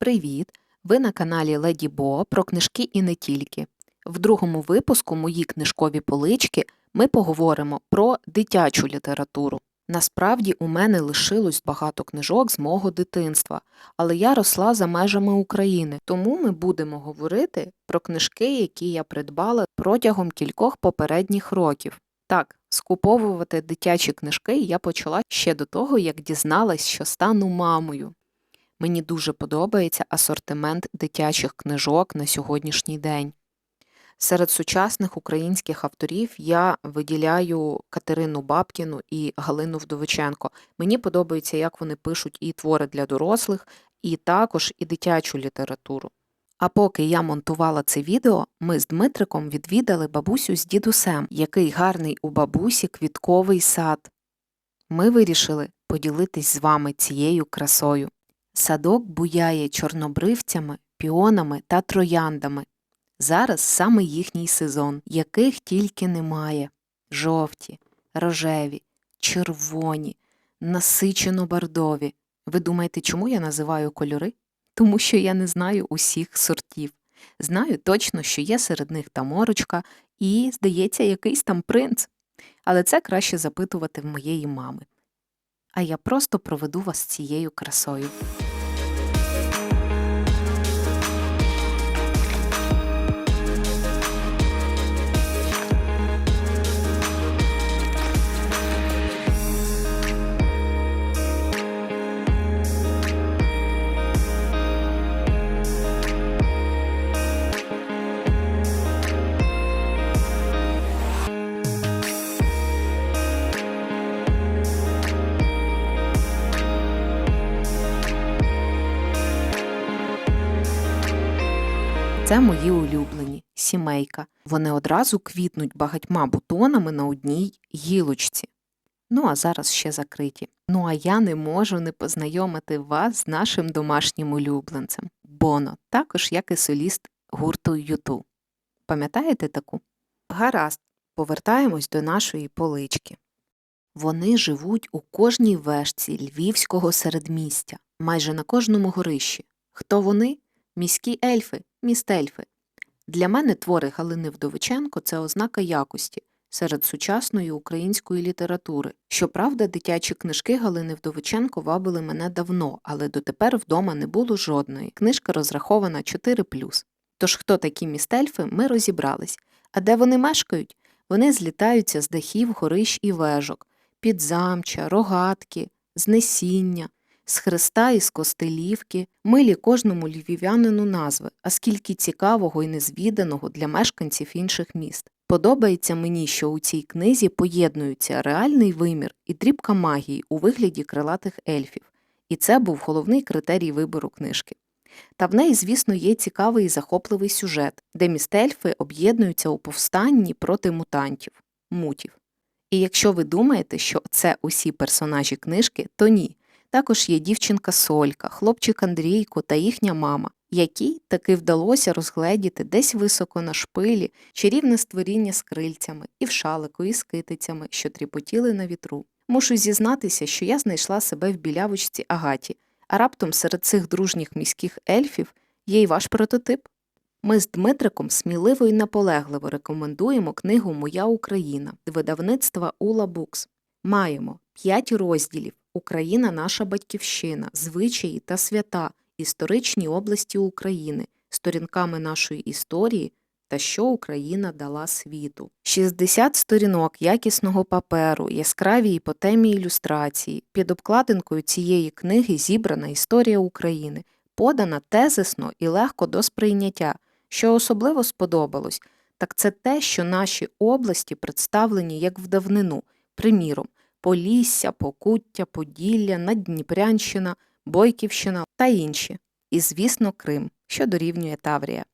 Привіт! Ви на каналі Леді Бо про книжки і не тільки. В другому випуску мої книжкові полички ми поговоримо про дитячу літературу. Насправді у мене лишилось багато книжок з мого дитинства, але я росла за межами України, тому ми будемо говорити про книжки, які я придбала протягом кількох попередніх років. Так, скуповувати дитячі книжки я почала ще до того, як дізналась, що стану мамою. Мені дуже подобається асортимент дитячих книжок на сьогоднішній день. Серед сучасних українських авторів я виділяю Катерину Бабкіну і Галину Вдовиченко. Мені подобається, як вони пишуть і твори для дорослих, і також і дитячу літературу. А поки я монтувала це відео, ми з Дмитриком відвідали бабусю з дідусем, який гарний у бабусі квітковий сад. Ми вирішили поділитись з вами цією красою. Садок буяє чорнобривцями, піонами та трояндами. Зараз саме їхній сезон, яких тільки немає: жовті, рожеві, червоні, насичено бордові. Ви думаєте, чому я називаю кольори? Тому що я не знаю усіх сортів. Знаю точно, що є серед них таморочка і, здається, якийсь там принц. Але це краще запитувати в моєї мами. А я просто проведу вас цією красою. Це мої улюблені сімейка. Вони одразу квітнуть багатьма бутонами на одній гілочці. Ну а зараз ще закриті. Ну а я не можу не познайомити вас з нашим домашнім улюбленцем Боно, також як і соліст гурту Юту. Пам'ятаєте таку? Гаразд, повертаємось до нашої полички. Вони живуть у кожній вешці львівського середмістя, майже на кожному горищі. Хто вони? Міські ельфи, містельфи. Для мене твори Галини Вдовиченко це ознака якості серед сучасної української літератури. Щоправда, дитячі книжки Галини Вдовиченко вабили мене давно, але дотепер вдома не було жодної. Книжка розрахована 4+. Тож хто такі містельфи, ми розібрались. А де вони мешкають? Вони злітаються з дахів, горищ і вежок, підзамча, рогатки, знесіння, з хреста і з костелівки, милі кожному львів'янину назви, а скільки цікавого і незвіданого для мешканців інших міст. Подобається мені, що у цій книзі поєднуються реальний вимір і дрібка магії у вигляді крилатих ельфів, і це був головний критерій вибору книжки. Та в неї, звісно, є цікавий і захопливий сюжет, де містельфи об'єднуються у повстанні проти мутантів мутів. І якщо ви думаєте, що це усі персонажі книжки, то ні. Також є дівчинка Солька, хлопчик Андрійко та їхня мама, якій таки вдалося розгледіти десь високо на шпилі чарівне створіння з крильцями, і в шалику, і китицями, що тріпотіли на вітру. Мушу зізнатися, що я знайшла себе в білявочці Агаті, а раптом серед цих дружніх міських ельфів є й ваш прототип. Ми з Дмитриком сміливо і наполегливо рекомендуємо книгу Моя Україна видавництва Ула Букс. Маємо п'ять розділів Україна наша батьківщина, звичаї та свята, історичні області України, сторінками нашої історії та що Україна дала світу. 60 сторінок якісного паперу, яскраві і по темі ілюстрації. Під обкладинкою цієї книги зібрана історія України, подана тезисно і легко до сприйняття. Що особливо сподобалось, так це те, що наші області представлені як в давнину, приміром, Полісся, Покуття, Поділля, Наддніпрянщина, Бойківщина та інші. І, звісно, Крим, що дорівнює Таврія.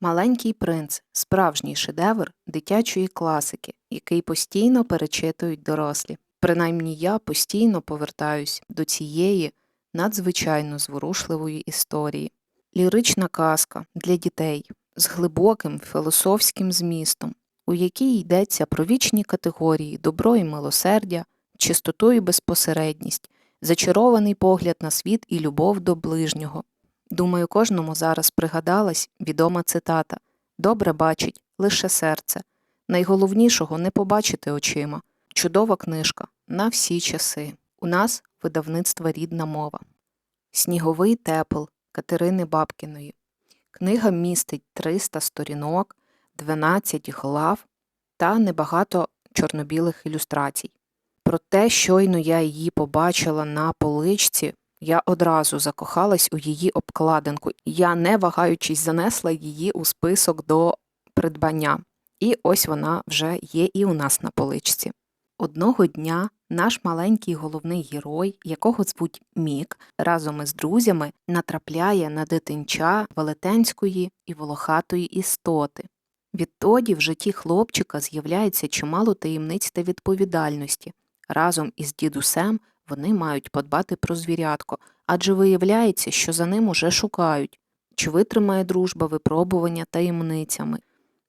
Маленький принц справжній шедевр дитячої класики, який постійно перечитують дорослі. Принаймні я постійно повертаюсь до цієї надзвичайно зворушливої історії. Лірична казка для дітей з глибоким філософським змістом, у якій йдеться про вічні категорії добро і милосердя, чистоту і безпосередність, зачарований погляд на світ і любов до ближнього. Думаю, кожному зараз пригадалась відома цитата Добре бачить лише серце. Найголовнішого не побачити очима. Чудова книжка на всі часи. У нас видавництво рідна мова. Сніговий тепл Катерини Бабкіної. Книга містить 300 сторінок, 12 глав та небагато чорнобілих ілюстрацій. Проте щойно я її побачила на поличці, я одразу закохалась у її обкладинку. Я, не вагаючись, занесла її у список до придбання. І ось вона вже є і у нас на поличці. Одного дня наш маленький головний герой, якого звуть Мік, разом із друзями натрапляє на дитинча велетенської і волохатої істоти. Відтоді в житті хлопчика з'являється чимало таємниць та відповідальності. Разом із дідусем вони мають подбати про звірятко, адже виявляється, що за ним уже шукають, чи витримає дружба випробування таємницями,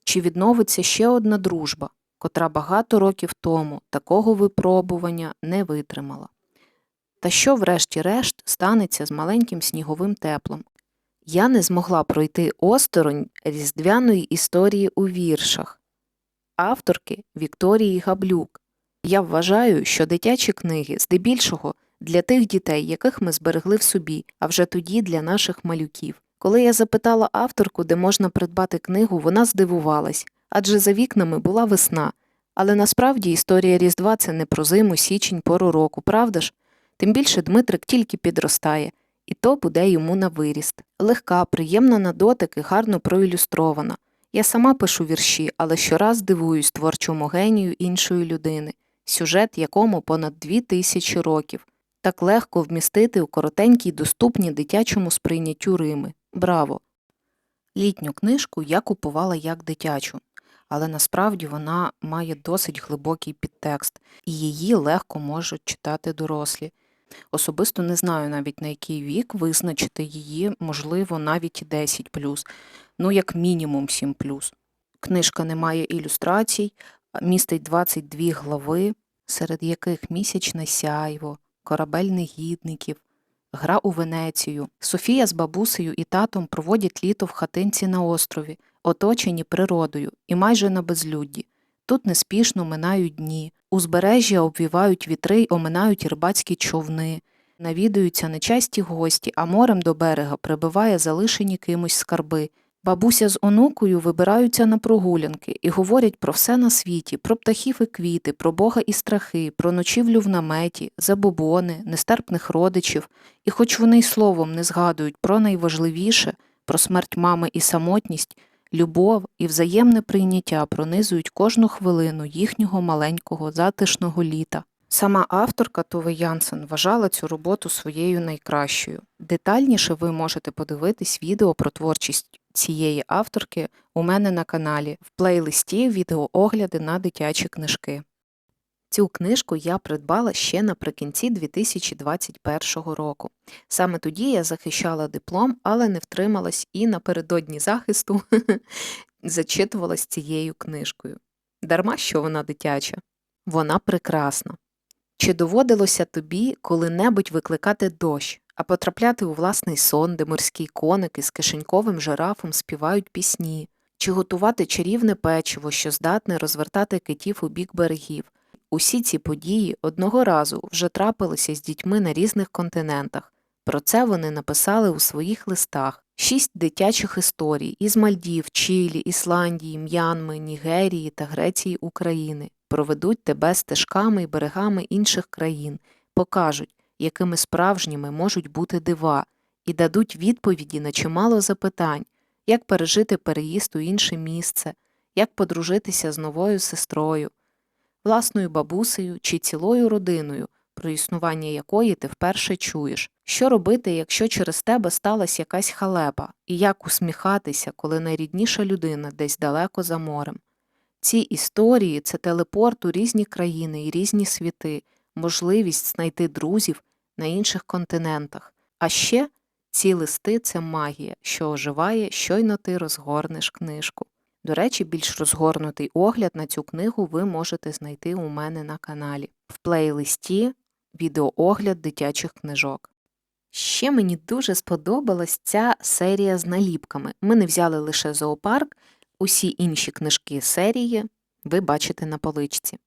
чи відновиться ще одна дружба, котра багато років тому такого випробування не витримала. Та що, врешті-решт, станеться з маленьким сніговим теплом? Я не змогла пройти осторонь різдвяної історії у віршах авторки Вікторії Габлюк. Я вважаю, що дитячі книги здебільшого для тих дітей, яких ми зберегли в собі, а вже тоді для наших малюків. Коли я запитала авторку, де можна придбати книгу, вона здивувалась, адже за вікнами була весна. Але насправді історія Різдва це не про зиму, січень, пору року, правда ж? Тим більше Дмитрик тільки підростає, і то буде йому на виріст. Легка, приємна на дотик і гарно проілюстрована. Я сама пишу вірші, але щораз дивуюсь творчому генію іншої людини, сюжет якому понад дві тисячі років. Так легко вмістити у коротенькій, доступні дитячому сприйняттю Рими. Браво! Літню книжку я купувала як дитячу, але насправді вона має досить глибокий підтекст, і її легко можуть читати дорослі. Особисто не знаю навіть на який вік визначити її, можливо, навіть і 10 ну як мінімум 7 Книжка не має ілюстрацій, містить 22 глави, серед яких місячне сяйво, корабель негідників, гра у Венецію. Софія з бабусею і татом проводять літо в хатинці на острові, оточені природою і майже на безлюдді. Тут неспішно минають дні, узбережжя обвівають вітри й оминають рибацькі човни, навідуються нечасті гості, а морем до берега прибиває залишені кимось скарби. Бабуся з онукою вибираються на прогулянки і говорять про все на світі, про птахів і квіти, про Бога і страхи, про ночівлю в наметі, забобони, нестерпних родичів, і хоч вони й словом не згадують про найважливіше, про смерть мами і самотність, любов і взаємне прийняття пронизують кожну хвилину їхнього маленького затишного літа. Сама авторка Тове Янсен вважала цю роботу своєю найкращою. Детальніше ви можете подивитись відео про творчість цієї авторки у мене на каналі в плейлисті відеоогляди на дитячі книжки. Цю книжку я придбала ще наприкінці 2021 року. Саме тоді я захищала диплом, але не втрималась і напередодні захисту зачитувалась цією книжкою. Дарма що вона дитяча, вона прекрасна. Чи доводилося тобі коли-небудь викликати дощ, а потрапляти у власний сон, де морські коники з кишеньковим жирафом співають пісні, чи готувати чарівне печиво, що здатне розвертати китів у бік берегів? Усі ці події одного разу вже трапилися з дітьми на різних континентах. Про це вони написали у своїх листах. Шість дитячих історій із Мальдів, Чилі, Ісландії, М'янми, Нігерії та Греції України. Проведуть тебе стежками і берегами інших країн, покажуть, якими справжніми можуть бути дива, і дадуть відповіді на чимало запитань, як пережити переїзд у інше місце, як подружитися з новою сестрою, власною бабусею чи цілою родиною, про існування якої ти вперше чуєш, що робити, якщо через тебе сталася якась халепа, і як усміхатися, коли найрідніша людина десь далеко за морем. Ці історії це телепорт у різні країни і різні світи, можливість знайти друзів на інших континентах. А ще ці листи це магія, що оживає, щойно ти розгорнеш книжку. До речі, більш розгорнутий огляд на цю книгу ви можете знайти у мене на каналі в плейлисті відеоогляд дитячих книжок. Ще мені дуже сподобалась ця серія з наліпками. Ми не взяли лише зоопарк, усі інші книжки серії ви бачите на поличці.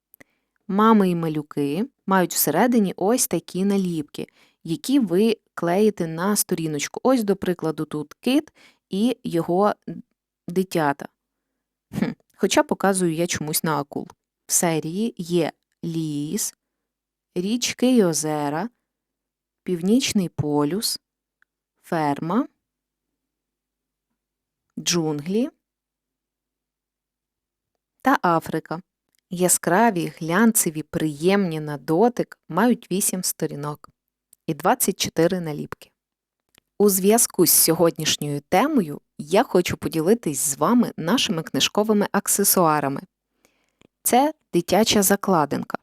Мами і малюки мають всередині ось такі наліпки, які ви клеїте на сторіночку. Ось, до прикладу, тут кит і його дитята. Хм, Хоча показую я чомусь на акул. В серії є ліс, річки й озера, Північний полюс, ферма, джунглі та Африка. Яскраві, глянцеві, приємні на дотик мають 8 сторінок і 24 наліпки. У зв'язку з сьогоднішньою темою я хочу поділитись з вами нашими книжковими аксесуарами. Це дитяча закладинка,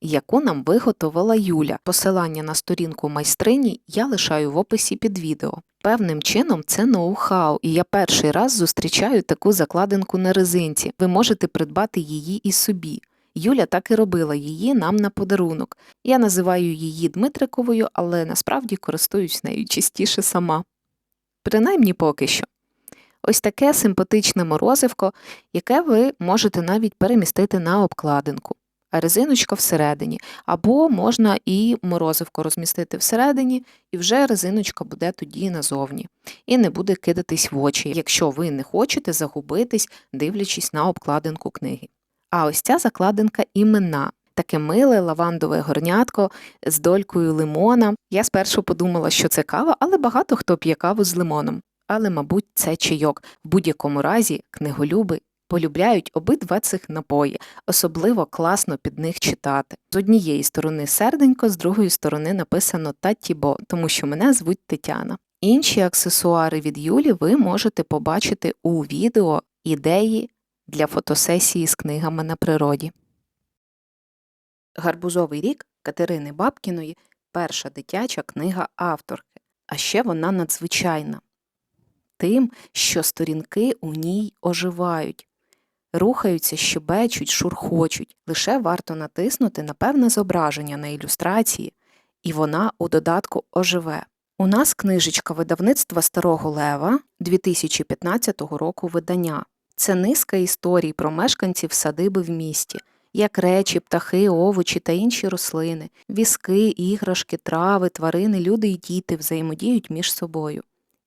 яку нам виготовила Юля. Посилання на сторінку майстрині я лишаю в описі під відео. Певним чином це ноу-хау, і я перший раз зустрічаю таку закладинку на резинці. Ви можете придбати її і собі. Юля так і робила її нам на подарунок. Я називаю її Дмитриковою, але насправді користуюсь нею частіше сама. Принаймні поки що. Ось таке симпатичне морозивко, яке ви можете навіть перемістити на обкладинку, а резиночка всередині. Або можна і морозивко розмістити всередині, і вже резиночка буде тоді назовні. І не буде кидатись в очі, якщо ви не хочете загубитись, дивлячись на обкладинку книги. А ось ця закладинка іменна. Таке миле лавандове горнятко з долькою лимона. Я спершу подумала, що це кава, але багато хто п'є каву з лимоном. Але, мабуть, це чайок. В будь-якому разі книголюби полюбляють обидва цих напої, особливо класно під них читати. З однієї сторони серденько, з другої сторони написано Татібо, тому що мене звуть Тетяна. Інші аксесуари від Юлі ви можете побачити у відео ідеї для фотосесії з книгами на природі. Гарбузовий рік Катерини Бабкіної перша дитяча книга авторки, а ще вона надзвичайна тим, що сторінки у ній оживають, рухаються, щебечуть, шурхочуть. Лише варто натиснути на певне зображення на ілюстрації, і вона у додатку оживе. У нас книжечка видавництва Старого Лева 2015 року видання. Це низка історій про мешканців садиби в місті, як речі, птахи, овочі та інші рослини, візки, іграшки, трави, тварини, люди і діти взаємодіють між собою.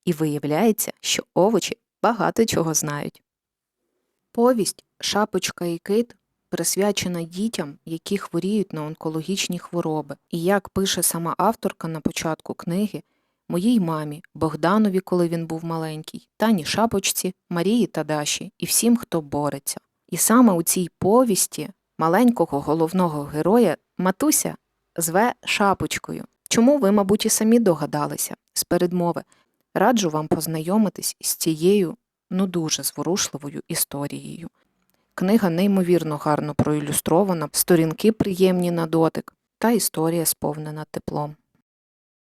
І виявляється, що овочі багато чого знають. Повість Шапочка і кит присвячена дітям, які хворіють на онкологічні хвороби. І як пише сама авторка на початку книги, моїй мамі, Богданові, коли він був маленький, Тані Шапочці, Марії та Даші і всім, хто бореться. І саме у цій повісті маленького головного героя Матуся зве Шапочкою. Чому ви, мабуть, і самі догадалися з передмови? Раджу вам познайомитись з цією ну дуже зворушливою історією. Книга неймовірно гарно проілюстрована, сторінки приємні на дотик, та історія сповнена теплом.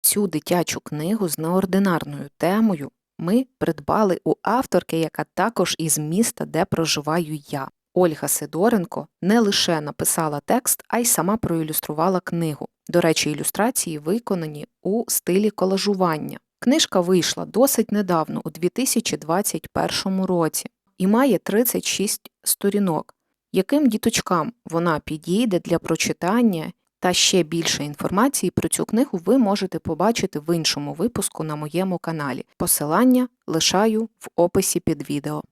Цю дитячу книгу з неординарною темою ми придбали у авторки, яка також із міста, де проживаю я. Ольга Сидоренко не лише написала текст, а й сама проілюструвала книгу. До речі, ілюстрації виконані у стилі колажування. Книжка вийшла досить недавно, у 2021 році, і має 36 сторінок, яким діточкам вона підійде для прочитання та ще більше інформації про цю книгу ви можете побачити в іншому випуску на моєму каналі. Посилання лишаю в описі під відео.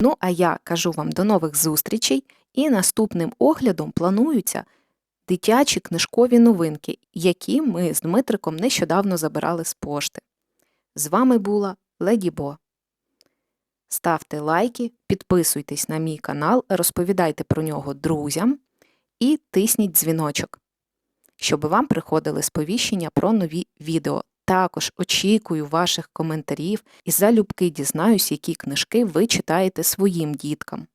Ну а я кажу вам до нових зустрічей і наступним оглядом плануються дитячі книжкові новинки, які ми з Дмитриком нещодавно забирали з пошти. З вами була Леді Бо. Ставте лайки, підписуйтесь на мій канал, розповідайте про нього друзям і тисніть дзвіночок, щоб вам приходили сповіщення про нові відео. Також очікую ваших коментарів і залюбки дізнаюсь, які книжки ви читаєте своїм діткам.